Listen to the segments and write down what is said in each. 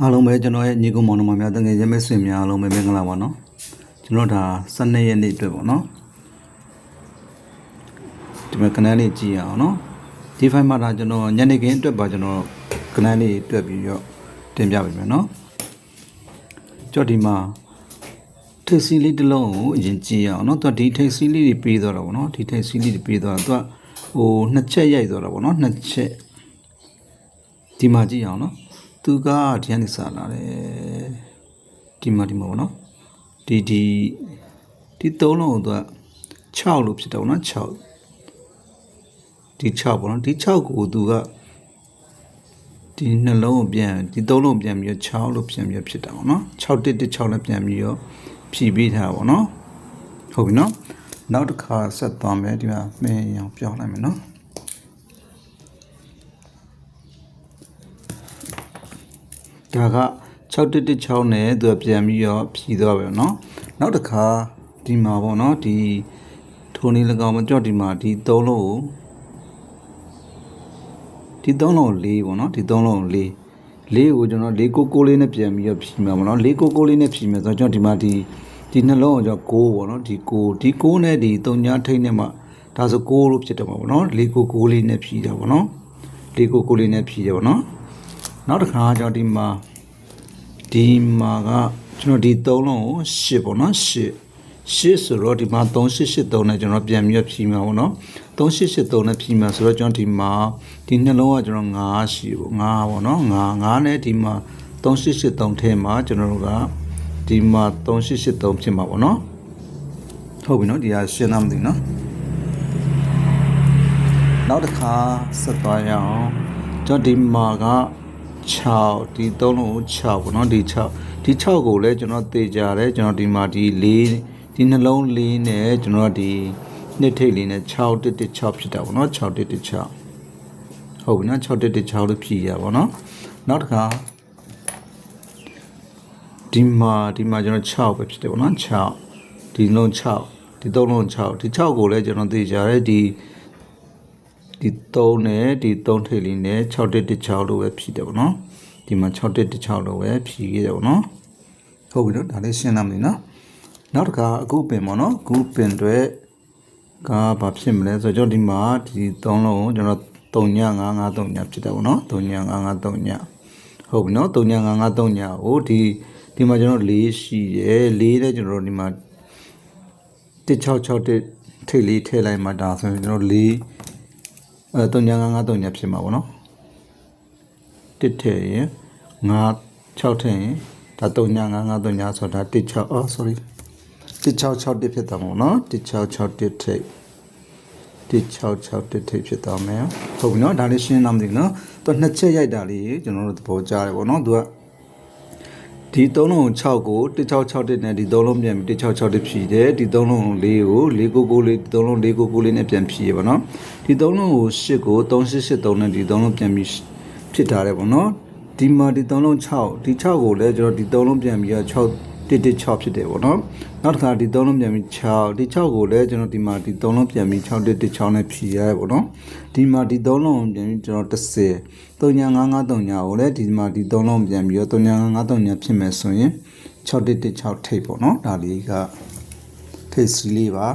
အားလုံးပဲကျွန်တော်ရဲ့ညီကုမောင်နှမများတငယ်ချင်းမိတ်ဆွေများအားလုံးပဲမင်္ဂလာပါနော်ကျွန်တော်ဒါ12ရက်နေ့အတွက်ပေါ့နော်ဒီမှာကနန်းလေးကြည့်ရအောင်နော်ဒီဖိုင်မှာဒါကျွန်တော်ညနေခင်းအတွက်ပါကျွန်တော်ကနန်းလေးတွက်ပြီးတော့တင်ပြပေးမယ်နော်ကြော့ဒီမှာထိပ်စီးလေးတစ်လုံးကိုအရင်ကြည့်ရအောင်နော်သူကဒီထိပ်စီးလေးတွေပေးသွားတာပေါ့နော်ဒီထိပ်စီးလေးတွေပေးသွားတာသူကဟိုနှစ်ချက်ရိုက်သွားတာပေါ့နော်နှစ်ချက်ဒီမှာကြည့်အောင်နော် သူကဒီကနေစလာတယ်ဒီမှာဒီမှာပေါ့နော်ဒီဒီဒီသုံးလုံးကိုသူက6လို့ဖြစ်တော့နော်6ဒီ6ပေါ့နော်ဒီ6ကိုသူကဒီနှလုံးကိုပြန်ဒီသုံးလုံးကိုပြန်ပြီးတော့6လို့ပြန်ပြီးဖြစ်တာပေါ့နော်6တစ်တစ်6နဲ့ပြန်ပြီးတော့ဖြည့်ပေးထားတာပေါ့နော်ဟုတ်ပြီနော်နောက်တစ်ခါဆက်သွားမယ်ဒီမှာမင်းအောင်ပြောင်းလိုက်မယ်နော် ဒါက6116နဲ့သူကပြန်ပြီးတော့ဖြီးသွားပြီเนาะနောက်တစ်ခါဒီမှာပေါ့เนาะဒီထိုနေ၎င်းမကြော့ဒီမှာဒီသုံးလုံးကိုဒီသုံးလုံးကိုလေးပေါ့เนาะဒီသုံးလုံးကိုလေးလေးကိုကျွန်တော်လေးကိုကိုလေးနဲ့ပြန်ပြီးတော့ဖြီးမှာပေါ့เนาะလေးကိုကိုလေးနဲ့ဖြီးမယ်ဆိုတော့ကျွန်တော်ဒီမှာဒီဒီနှလုံးကိုကျွန်တော်6ပေါ့เนาะဒီ6ဒီ6နဲ့ဒီ3ညာထိတ်နဲ့မှဒါဆို6လို့ဖြစ်တယ်မှာပေါ့เนาะလေးကိုကိုလေးနဲ့ဖြီးတာပေါ့เนาะလေးကိုကိုလေးနဲ့ဖြီးတယ်ပေါ့เนาะ နောက်တစ်ခါကျတော့ဒီမှာဒီမှာကကျွန်တော်ဒီသုံးလုံးကို8ပေါ့နော်8 8ဆိုတော့ဒီမှာ3883နဲ့ကျွန်တော်ပြန်ပြီးတော့ဖြီးမှာပေါ့နော်3883နဲ့ဖြီးမှာဆိုတော့ကျွန်တော်ဒီမှာဒီနှလုံးကကျွန်တော်9ရှိပေါ့9ပေါ့နော်9 9နဲ့ဒီမှာ3883ထဲမှာကျွန်တော်တို့ကဒီမှာ3883ဖြစ်မှာပေါ့နော်ဟုတ်ပြီနော်ဒီကရှင်းသားမသိဘူးနော်နောက်တစ်ခါဆက်သွားရအောင်ကျွန်တော်ဒီမှာက 6ဒီသုံးလုံးကို6ပေါ့နော်ဒီ6ဒီ6ကိုလည်းကျွန်တော်သေကြတယ်ကျွန်တော်ဒီမှာဒီ4ဒီနှလုံး4နဲ့ကျွန်တော်ဒီနှစ်ထိပ်လေးနဲ့6တစ်တစ်6ဖြစ်တာပေါ့နော်6တစ်တစ်6ဟုတ်ပြီနော်6တစ်တစ်6လို့ဖြည့်ရပါတော့နောက်တစ်ခါဒီမှာဒီမှာကျွန်တော်6ပဲဖြစ်တယ်ပေါ့နော်6ဒီလုံး6ဒီသုံးလုံး6ဒီ6ကိုလည်းကျွန်တော်သေကြတယ်ဒီ ဒီ3နဲ့ဒီ3ထိပ်လေးနဲ့6တက်တစ်6လို့ပဲဖြည့်တယ်ပေါ့နော်ဒီမှာ6တက်တစ်6လို့ပဲဖြည့်ခဲ့တယ်ပေါ့နော်ဟုတ်ပြီနော်ဒါလေးရှင်းလာမယ်နော်နောက်တစ်ခါအခုပင်ပေါ့နော်အခုပင်တွေကဘာဖြစ်မလဲဆိုတော့ကျွန်တော်ဒီမှာဒီ3လုံးကိုကျွန်တော်3ည953ညဖြစ်တယ်ပေါ့နော်3ည953ညဟုတ်ပြီနော်3ည953ညကိုဒီဒီမှာကျွန်တော်4ရှိတယ်4နဲ့ကျွန်တော်ဒီမှာ166တက်ထိပ်လေးထည့်လိုက်မှဒါဆိုရင်ကျွန်တော်4 အဲ3ညာ9 9 3ညာဖြစ်မှာပေါ့နော်တစ်ထည့်ရင်9 6ထည့်ရင်ဒါ3ညာ9 9 3ညာဆိုတာ1 6အော် sorry 166တစ်ဖြစ်သွားမှာပေါ့နော်166တစ်ထိပ်166တစ်ထိပ်ဖြစ်သွားမယ်ဟုတ်ပြီနော်ဒါလေးရှင်းတော့မသိဘူးနော်သူနှစ်ချက်ရိုက်တာလေးကျွန်တော်တို့သဘောကျတယ်ပေါ့နော်သူက ဒီ3လုံး6ကို166တက်နဲ့ဒီ3လုံးပြန်ပြီး166တက်ဖြည့်တယ်ဒီ3လုံး4ကို499လေးဒီ3လုံး499လေးနဲ့ပြန်ဖြည့်ရပါတော့ဒီ3လုံးကို8ကို3883နဲ့ဒီ3လုံးပြန်ပြီးဖြစ်ထားတယ်ပေါ့နော်ဒီမှာဒီ3လုံး6ဒီ6ကိုလည်းကျွန်တော်ဒီ3လုံးပြန်ပြီးတော့6 116ဖြစ်တယ်ပေါ့နော်နောက်တစ်ခါဒီ3လုံးပြန်ပြီး6ဒီ6ကိုလည်းကျွန်တော်ဒီမှာဒီ3လုံးပြန်ပြီး6 116နဲ့ဖြည့်ရတယ်ပေါ့နော်ဒီမှာဒီ3လုံးပြန်ပြီးကျွန်တော်30 3953ညာကိုလည်းဒီမှာဒီ3လုံးပြန်ပြီးတော့3953ညာဖြစ်မယ်ဆိုရင်6116ထိပ်ပေါ့နော်ဒါလေးကထိပ်စီလေးပါ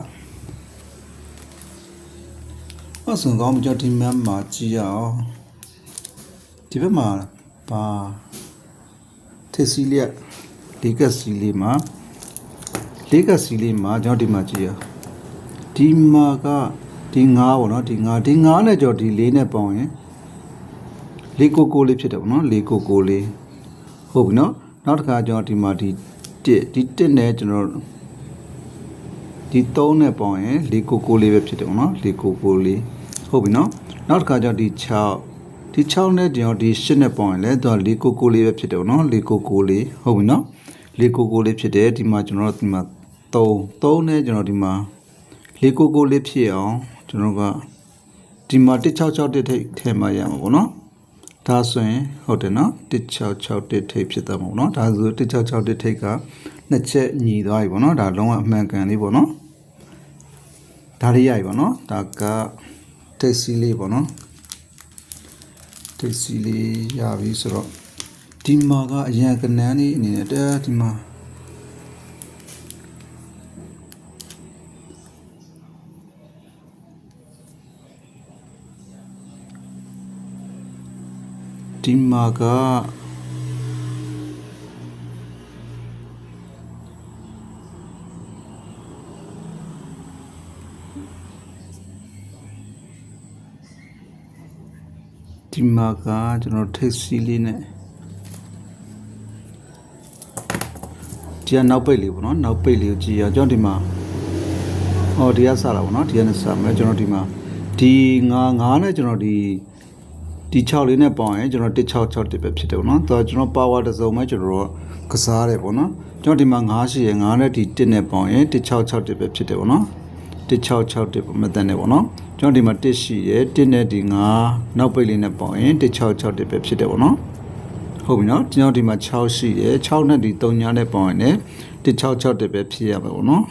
အဆုံကောင်းမကြဒီမမ်းမှာကြည့်ရအောင်ဒီဘက်မှာပါထိပ်စီလေးကလေးကစီလေးမှာလေးကစီလေးမှာကျွန်တော်ဒီမှာကြည့်ရဒီမှာကဒီ9ပေါ့နော်ဒီ9ဒီ9နဲ့ကြော်ဒီ4နဲ့ပေါင်းရင် လေးကိုကိုလေးဖြစ်တယ်ပေါ့နော်လေးကိုကိုလေးဟုတ်ပြီနော်နောက်တစ်ခါကျွန်တော်ဒီမှာဒီ1ဒီ1နဲ့ကျွန်တော်ဒီ3နဲ့ပေါင်းရင်လေးကိုကိုလေးပဲဖြစ်တယ်ပေါ့နော်လေးကိုကိုလေးဟုတ်ပြီနော်နောက်တစ်ခါကျွန်တော်ဒီ6ဒီ6နဲ့ကျွန်တော်ဒီ8နဲ့ပေါင်းရင်လည်းသူကလေးကိုကိုလေးပဲဖြစ်တယ်ပေါ့နော်လေးကိုကိုလေးဟုတ်ပြီနော်လေးကိုကိုလေးဖြစ်တယ်ဒီမှာကျွန်တော်ဒီမှာ3 3နဲ့ကျွန်တော်ဒီမှာလေးကိုကိုလေးဖြစ်အောင်ကျွန်တော်ကဒီမှာ166တစ်ထိပ်ထဲမှာရမှာပေါ့နော် ဒါဆိုရင်ဟုတ်တယ်နော်166တစ်ထိပ်ဖြစ်သွားမှာပေါ့နော်ဒါဆို166တစ်ထိပ်ကနှစ်ချက်ညီသွားပြီပေါ့နော်ဒါလုံးဝအမှန်ကန်လေးပေါ့နော်ဒါလေးရပြီပေါ့နော်ဒါကထိပ်စီးလေးပေါ့နော်ထိပ်စီးလေးရပြီဆိုတော့ဒီမှာကအရန်ကနန်းလေးအနေနဲ့တဲဒီမှာ ဒီမှာကဒီမှာကကျွန်တော်ထိတ်စီးလေးနဲ့ဒီကနောက်ပိတ်လေးပေါ့နော်နောက်ပိတ်လေးကိုကြည့်ရအောင်ကျွန်တော်ဒီမှာဟောဒီကစတာပေါ့နော်ဒီကနေစမယ်ကျွန်တော်ဒီမှာဒီငါငါနဲ့ကျွန်တော်ဒီ ဒီ6လေးနဲ့ပေါင်းရင်ကျွန်တော်166တစ်ပဲဖြစ်တယ်ပေါ့နော်တော့ကျွန်တော် power တစ်စုံပဲကျွန်တော်တို့ကစားတယ်ပေါ့နော်ကျွန်တော်ဒီမှာ9ရှိရ9နဲ့ဒီ1နဲ့ပေါင်းရင်166တစ်ပဲဖြစ်တယ်ပေါ့နော်166တစ်မတန်နဲ့ပေါ့နော်ကျွန်တော်ဒီမှာ1ရှိရ1နဲ့ဒီ9နောက်ပိတ်လေးနဲ့ပေါင်းရင်166တစ်ပဲဖြစ်တယ်ပေါ့နော်ဟုတ်ပြီနော်ကျွန်တော်ဒီမှာ6ရှိတယ်6နဲ့ဒီ3ညနဲ့ပေါင်းရင်လည်း166တက်ပဲဖြစ်ရမှာပေါ့နော်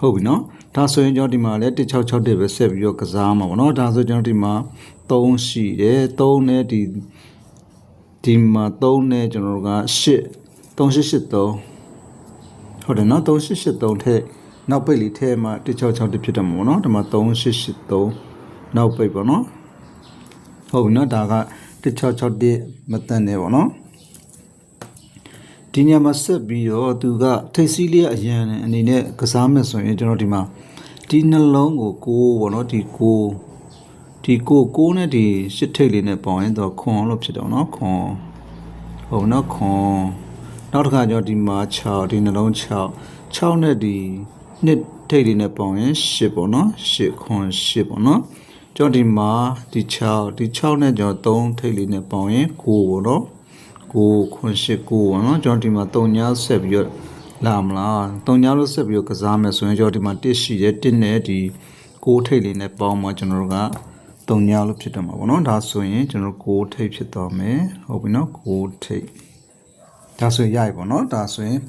ဟုတ်ပြီနော် ဒါဆိုရင်ကျွန်တော်ဒီမှာလည်း1661ပဲဆက်ပြီးတော့ကစားမှာပေါ့နော်ဒါဆိုကျွန်တော်ဒီမှာ3ရှိတယ်3နဲ့ဒီဒီမှာ3နဲ့ကျွန်တော်က8 3883ဟုတ်တယ်နော်3883ထက်နောက်ပိတ်လေးထဲမှာ1661ဖြစ်တယ်မို့နော်ဒီမှာ3883နောက်ပိတ်ပေါ့နော်ဟုတ်ပြီနော်ဒါက1661မတန်နေပေါ့နော် ဒီညမှာဆက်ပြီးတော့သူကထိတ်စီးလေးအရန်အနေနဲ့ကစားမယ်ဆိုရင်ကျွန်တော်ဒီမှာဒီနှလုံးကိုကိုးပေါ့နော်ဒီကိုးဒီကိုးကိုးနဲ့ဒီရှစ်ထိတ်လေးနဲ့ပေါင်းရင်တော့ခွန်လို့ဖြစ်တော့နော်ခွန်ဟုတ်နော်ခွန်နောက်တစ်ခါကျတော့ဒီမှာ6ဒီနှလုံး6 6နဲ့ဒီနှစ်ထိတ်လေးနဲ့ပေါင်းရင်10ပေါ့နော်10ခွန်10ပေါ့နော်ကျွန်တော်ဒီမှာဒီ6ဒီ6နဲ့ကျွန်တော်3ထိတ်လေးနဲ့ပေါင်းရင်9ပေါ့နော် 9 9 9ပေါ့နော်ကျွန်တော်ဒီမှာ3ညဆက်ပြီးတော့လာမလား3ညလို့ဆက်ပြီးတော့ကစားမယ်ဆိုရင်ကျွန်တော်ဒီမှာ1ရှိတယ်1နဲ့ဒီ6ထိပ်လေးနဲ့ပေါင်းမှကျွန်တော်တို့က3ညလို့ဖြစ်တော့မှာပေါ့နော်ဒါဆိုရင်ကျွန်တော်6ထိပ်ဖြစ်သွားမယ်ဟုတ်ပြီနော်6ထိပ်ဒါဆိုရင်ရပြီပေါ့နော်ဒါဆိုရင်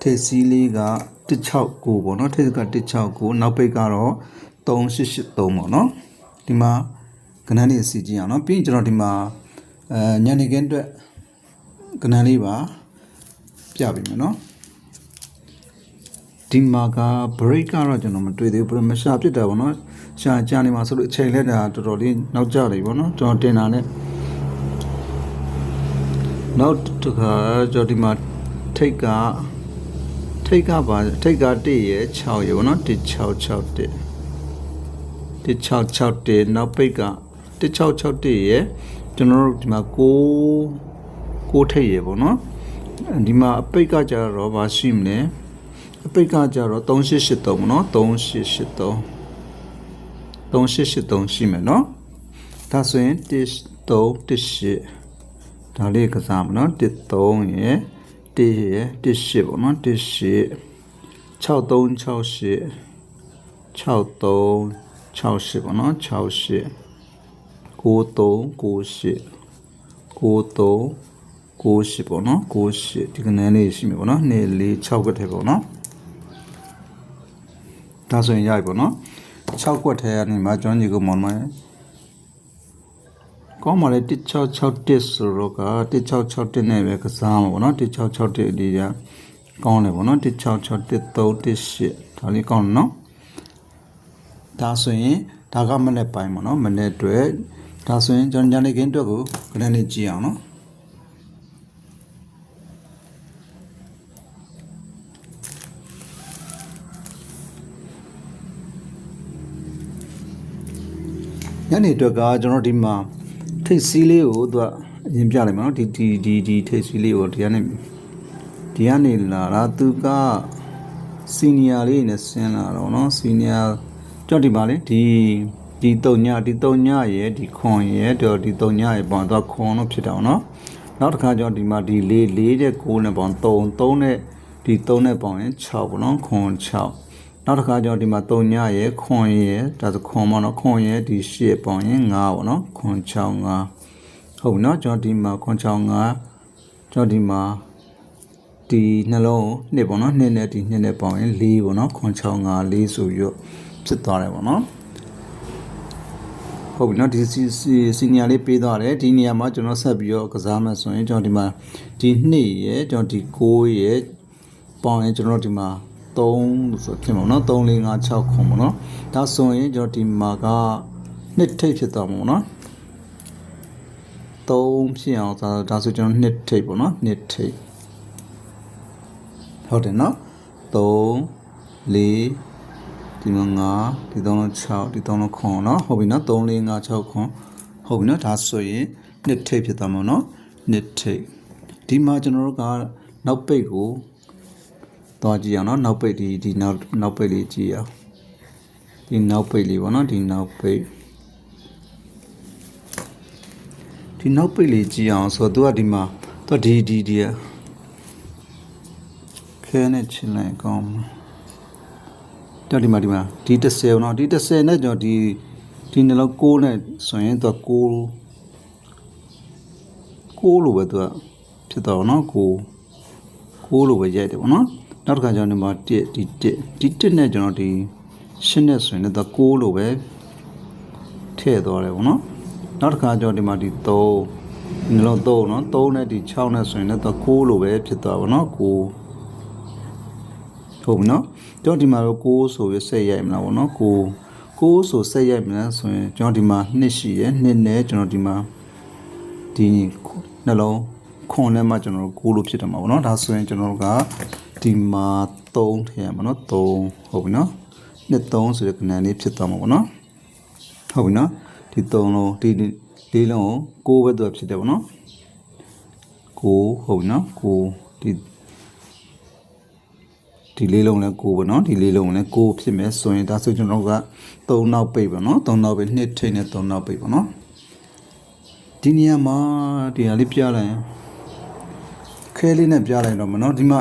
ထိပ်စီးလေးက169ပေါ့နော်ထိပ်က169နောက်ပိတ်ကတော့3883ပေါ့နော်ဒီမှာကဏ္ဍနေအစီကြည့်အောင်နော်ပြီးရင်ကျွန်တော်ဒီမှာအဲညနေခင်းအတွက် ကဏ္ဍလေးပါပြပေးမယ်နော်ဒီမှာက break ကတော့ကျွန်တော်မတွေ့သေးဘူးမရှာပြစ်တာပေါ့နော်ရှာကြာနေမှာဆိုလို့အချိန်လက်တာတော်တော်လေးနောက်ကျနေပေါ့နော်ကျွန်တော်တင်တာနဲ့နောက်တစ်ခါကျွန်တော်ဒီမှာထိတ်ကထိတ်ကပါထိတ်က1ရဲ့6ရေပေါ့နော်1661 1661နောက်ပိတ်က1661ရဲ့ကျွန်တော်တို့ဒီမှာ9 6ထိပ်ရေပေါ့နော်ဒီမှာအပိတ်ကကြတော့ဘာရှိမလဲအပိတ်ကကြတော့3883ပေါ့နော်3883 3883ရှိမယ်နော်ဒါဆိုရင်1318ဒါလေးကစားမနော်13ရယ်1ရယ်18ပေါ့နော်18 6368 63 68ပေါ့နော်68 9398 93 98ပေါ့နော်98ဒီကနန်းလေးရှိမယ်ပေါ့နော်2 4 6ခွက်ထဲပေါ့နော်ဒါဆိုရင်ရပြီပေါ့နော်6ခွက်ထဲကနေမှကျွမ်းကြီးကိုမောင်းမယ်ကောင်းပါလေ1661ဆိုတော့က1661နဲ့ပဲကစားမှာပေါ့နော်1661ဒီကကောင်းတယ်ပေါ့နော်1661 318ဒါလေးကောင်းတယ်နော်ဒါဆိုရင်ဒါကမနေ့ပိုင်းပေါ့နော်မနေ့အတွက်ဒါဆိုရင်ကျွန်တော်ညနေခင်းအတွက်ကိုခဏလေးကြည့်အောင်နော် ညနေအတွက်ကကျွန်တော်ဒီမှာထိပ်စီးလေးကိုသူကအရင်ပြလိုက်မှာနော်ဒီဒီဒီဒီထိပ်စီးလေးကိုဒီကနေဒီကနေလာတာသူကစီနီယာလေးနဲ့ဆင်းလာတော့နော်စီနီယာကြောက်ဒီပါလေဒီဒီတုံညဒီတုံညရဲ့ဒီခွန်ရဲ့တော့ဒီတုံညရဲ့ပေါ့တော့ခွန်တော့ဖြစ်တော့နော်နောက်တစ်ခါကျတော့ဒီမှာဒီ၄၄တဲ့6နဲ့ပေါ့3 3နဲ့ဒီ3နဲ့ပေါ့ရင်6ပေါ့နော်ခွန်6 နောက်တစ်ခါကျတော့ဒီမှာတုံညရဲ့ခွန်ရဲ့ဒါဆိုခွန်ပေါ့နော်ခွန်ရဲ့ဒီ8ပေါင်းရင်9ပေါ့နော်ခွန်6 9ဟုတ်ပြီเนาะကျွန်တော်ဒီမှာခွန်6 9ကျွန်တော်ဒီမှာဒီနှလုံးနှစ်ပေါ့နော်နှစ်နဲ့ဒီနှစ်နဲ့ပေါင်းရင်4ပေါ့နော်ခွန်6 5 4ဆိုပြီးတော့ဖြစ်သွားတယ်ပေါ့နော် ဟုတ်ပြီနော်ဒီစီစီစီနီယာလေးပေးသွားတယ်ဒီနေရာမှာကျွန်တော်ဆက်ပြီးတော့ကစားမယ်ဆိုရင်ကျွန်တော်ဒီမှာဒီ2ရယ်ကျွန်တော်ဒီ9ရယ်ပေါင်းရင်ကျွန်တော်ဒီမှာ 3လို့ဆိုဖြစ်မှာနော်3 4 5 6ခုပေါ့နော်ဒါဆိုရင်ကျွန်တော်ဒီမှာကနှစ်ထိပ်ဖြစ်သွားမှာပေါ့နော်3ဖြစ်အောင်ဒါဒါဆိုကျွန်တော်နှစ်ထိပ်ပေါ့နော်နှစ်ထိပ်ဟုတ်တယ်နော်3 4ဒီမှာ9ဒီ3လုံး6ဒီ3လုံးခွန်เนาะဟုတ်ပြီเนาะ3 4 5 6ခွန်ဟုတ်ပြီเนาะဒါဆိုရင်နှစ်ထိပ်ဖြစ်သွားမှာเนาะနှစ်ထိပ်ဒီမှာကျွန်တော်တို့ကနောက်ပိတ်ကို သွားကြည့်အောင်เนาะနောက်ပိတ်ဒီဒီနောက်နောက်ပိတ်လေးကြည့်အောင်ဒီနောက်ပိတ်လေးပေါ့เนาะဒီနောက်ပိတ်ဒီနောက်ပိတ်လေးကြည့်အောင်ဆိုတော့သူကဒီမှာသူကဒီဒီဒီอ่ะခဲနဲ့ချင်လိုက်ကောင်းမှာ တော့ဒီမှာဒီမှာဒီ30เนาะဒီ30နဲ့ကျွန်တော်ဒီဒီနှလုံး6နဲ့ဆိုရင်သူက6 6လို့ပဲသူကဖြစ်တော့เนาะ6 6လို့ပဲရိုက်တယ်ပေါ့เนาะ နောက်တစ်ခါကျတော့နံပါတ်1ဒီ1ဒီ1နဲ့ကျွန်တော်ဒီရှင်းနဲ့ဆိုရင်လည်း6လို့ပဲထည့်သွားတယ်ဗောနော်နောက်တစ်ခါကျတော့ဒီမှာဒီ3နှလုံး3နော်3နဲ့ဒီ6နဲ့ဆိုရင်လည်း6လို့ပဲဖြစ်သွားဗောနော်9ဟုတ်ပြီနော်ကျွန်တော်ဒီမှာတော့6ဆိုပြီးဆက်ရိုက်မလားဗောနော်9ကိုဆိုဆက်ရိုက်မလားဆိုရင်ကျွန်တော်ဒီမှာနှစ်ရှိရယ်နှစ်နဲ့ကျွန်တော်ဒီမှာဒီနှလုံးခွန်နဲ့မှကျွန်တော်ကိုလို့ဖြစ်တယ်မှာပေါ့နော်ဒါဆိုရင်ကျွန်တော်က ဒီမှာ3ထည့်ရမှာနော်3ဟုတ်ပြီနော်နှစ်3ဆိုတဲ့ကဏ္ဍလေးဖြစ်သွားမှာဗောနော်ဟုတ်ပြီနော်ဒီ3လုံးဒီလေးလုံးကို6ပဲသူကဖြစ်တယ်ဗောနော်6ဟုတ်ပြီနော်6ဒီဒီလေးလုံးလဲ9ပေါ့နော်ဒီလေးလုံးလဲ9ဖြစ်မယ်ဆိုရင်ဒါဆိုကျွန်တော်တို့က3နောက်ပိတ်ပေါ့နော်3နောက်ပိတ်2ထိပ်နဲ့3နောက်ပိတ်ပေါ့နော်ဒီနေရာမှာဒီဟာလေးပြလိုက်ရင်ခဲလေးနဲ့ပြလိုက်တော့မနော်ဒီမှာ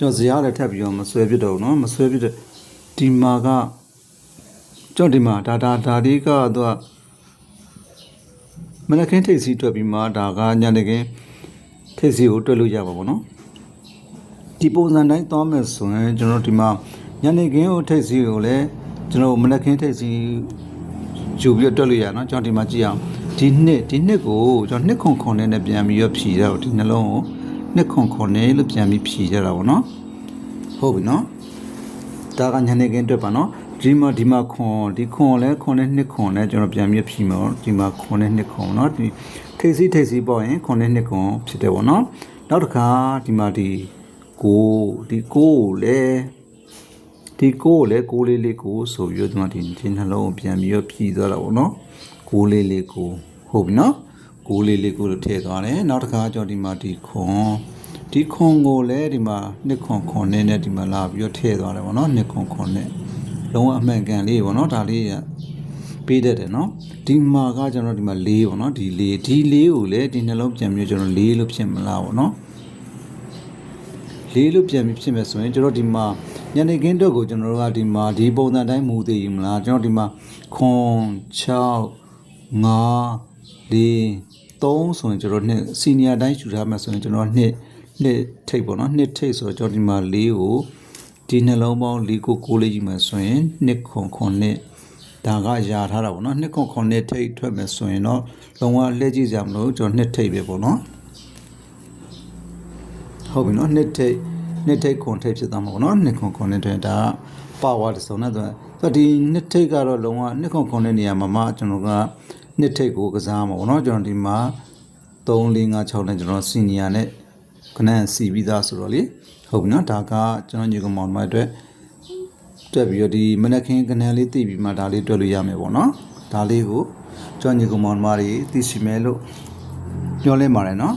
ကျွန်တော်ဇရာလည်းထပ်ပြီးတော့မဆွဲပြစ်တော့ဘူးနော်မဆွဲပြစ်တဲ့ဒီမှာကကျွန်တော်ဒီမှာဒါဒါဒါလေးကသူကမနက်ခင်းထိပ်စီးတွက်ပြီးမှဒါကညနေခင်းထိပ်စီကိုတွက်လို့ရပါဘောနော်ဒီပုံစံတိုင်းသွားမယ်ဆိုရင်ကျွန်တော်ဒီမှာညနေခင်းကိုထိပ်စီကိုလည်းကျွန်တော်မနက်ခင်းထိပ်စီယူပြီးတော့တွက်လို့ရနော်ကျွန်တော်ဒီမှာကြည့်အောင်ဒီနှစ်ဒီနှစ်ကိုကျွန်တော်နှစ်ခွန်ခွန်နဲ့ပြန်ပြီးတော့ဖြီးတော့ဒီနှလုံးကို နှစ်ခွန်ခွန်နဲ့လို့ပြန်ပြီးဖြီးကြတာပေါ့နော်ဟုတ်ပြီနော်ဒါကညနေခင်းတွက်ပါနော်ဒီမှာဒီမှာခွန်ဒီခွန်လဲခွန်နဲ့နှစ်ခွန်နဲ့ကျွန်တော်ပြန်ပြီးဖြီးမှာဒီမှာခွန်နဲ့နှစ်ခွန်နော်ဒီထိပ်စီထိပ်စီပေါ့ရင်ခွန်နဲ့နှစ်ခွန်ဖြစ်တယ်ပေါ့နော်နောက်တစ်ခါဒီမှာဒီကိုဒီကိုကိုလည်းဒီကိုကိုလည်းကိုလေးလေးကိုဆိုပြီးတော့ဒီမှာဒီဒီနှလုံးကိုပြန်ပြီးတော့ဖြီးသွားတာပေါ့နော်ကိုလေးလေးကိုဟုတ်ပြီနော် ကိုလေးလေးကိုလို့ထည့်သွားတယ်နောက်တစ်ခါကျွန်တော်ဒီမှာဒီခွန်ဒီခွန်ကိုလည်းဒီမှာနှစ်ခွန်ခွန်နဲ့နဲ့ဒီမှာလာပြီးတော့ထည့်သွားတယ်ပေါ့နော်နှစ်ခွန်ခွန်နဲ့လုံးဝအမှန်ကန်လေးပေါ့နော်ဒါလေးကပေးတတ်တယ်နော်ဒီမှာကကျွန်တော်ဒီမှာ၄ပေါ့နော်ဒီ၄ဒီ၄ကိုလည်းဒီနှလုံးပြန်ပြီးကျွန်တော်၄လို့ဖြစ်မလားပေါ့နော်လေးလို့ပြန်ပြီးဖြစ်မယ်ဆိုရင်ကျွန်တော်ဒီမှာညနေခင်းတော့ကိုကျွန်တော်တို့ကဒီမှာဒီပုံစံတိုင်းမူသေးဘူးမလားကျွန်တော်ဒီမှာခွန်6 5 4 3ဆိုရင်ကျွန်တော်နှစ်စီနီယာတိုင်းယူထားမှာဆိုရင်ကျွန်တော်နှစ်နှစ်ထိပ်ပေါ့နော်နှစ်ထိပ်ဆိုတော့ကျွန်တော်ဒီမှာ၄ကိုဒီနှလုံးပေါင်း၄ကိုကိုလေးယူမယ်ဆိုရင်နှစ်ခွန်ခွန်နှစ်ဒါကယာထားတာပေါ့နော်နှစ်ခွန်ခွန်နှစ်ထိပ်ထွက်မယ်ဆိုရင်တော့လုံးဝလှည့်ကြည့်ကြမလို့ကျွန်တော်နှစ်ထိပ်ပဲပေါ့နော်ဟုတ်ပြီနော်နှစ်ထိတ်နှစ်ထိတ်ခွန်ထိတ်ဖြစ်သွားမှာပေါ့နော်နှစ်ခွန်ခွန်နဲ့တွင်ဒါကပါဝါတစ်စုံနဲ့ဆိုတော့ဒီနှစ်ထိတ်ကတော့လုံးဝနှစ်ခွန်ခွန်တဲ့နေရာမှာမှကျွန်တော်က နှစ်ထိတ်ကိုကစားမှာပေါ့နော်ကျွန်တော်ဒီမှာ3 4 5 6နဲ့ကျွန်တော်စီနီယာနဲ့ခဏစီပြီးသားဆိုတော့လေဟုတ်ပြီနော်ဒါကကျွန်တော်ညီကောင်မောင်မအတွက်တွက်ပြီးတော့ဒီမနက်ခင်းကနန်းလေးတည်ပြီးမှဒါလေးတွက်လို့ရမယ်ပေါ့နော်ဒါလေးကိုကျွန်တော်ညီကောင်မောင်မတွေသိရှိမယ်လို့ပြောလဲပါတယ်နော်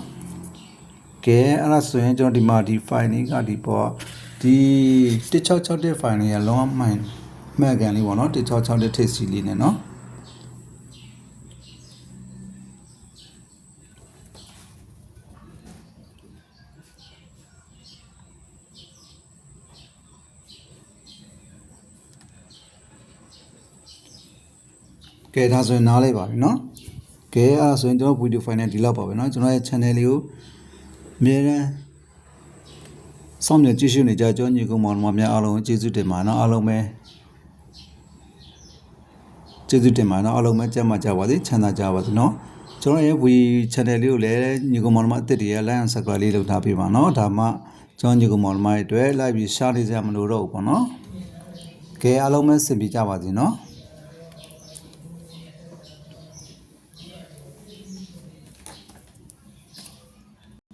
ကဲအဲ့ဒါဆိုရင်ကျွန်တော်ဒီမှာဒီ file လေးကဒီပေါ်ဒီ166တဲ့ file လေးကလုံးဝမှန်မှန်ကန်လေးပေါ့နော်166တဲ့ text စီလေးနဲ့နော် ကဲဒါဆိုရင်နားလိုက်ပါပြီเนาะကဲအဲ့ဒါဆိုရင်ကျွန်တော် video file နဲ့ဒီလောက်ပါပဲเนาะကျွန်တော်ရဲ့ channel လေးကို အမြဲတမ်းစောင့်မျှော်ကြည့်ရှုနေကြကြောညီကောင်မောင်နှမများအားလုံးကိုကျေးဇူးတင်ပါနော်အားလုံးပဲ ကျေးဇူးတင်ပါတယ်နော်အားလုံးပဲကြမ်းမှကြပါစေချမ်းသာကြပါစေနော်ကျွန်တော်ရဲ့ V channel လေးကိုလည်းညီကောင်မောင်နှမအစ်စ်တွေရဲ့ like and subscribe လေးလုပ်ထားပေးပါနော်ဒါမှကျွန်တော်ညီကောင်မောင်နှမတွေအတွက် like ပြီး share လေးစရာမလိုတော့ဘူးပေါ့နော်ကဲအားလုံးပဲစင်ပြကြပါစေနော်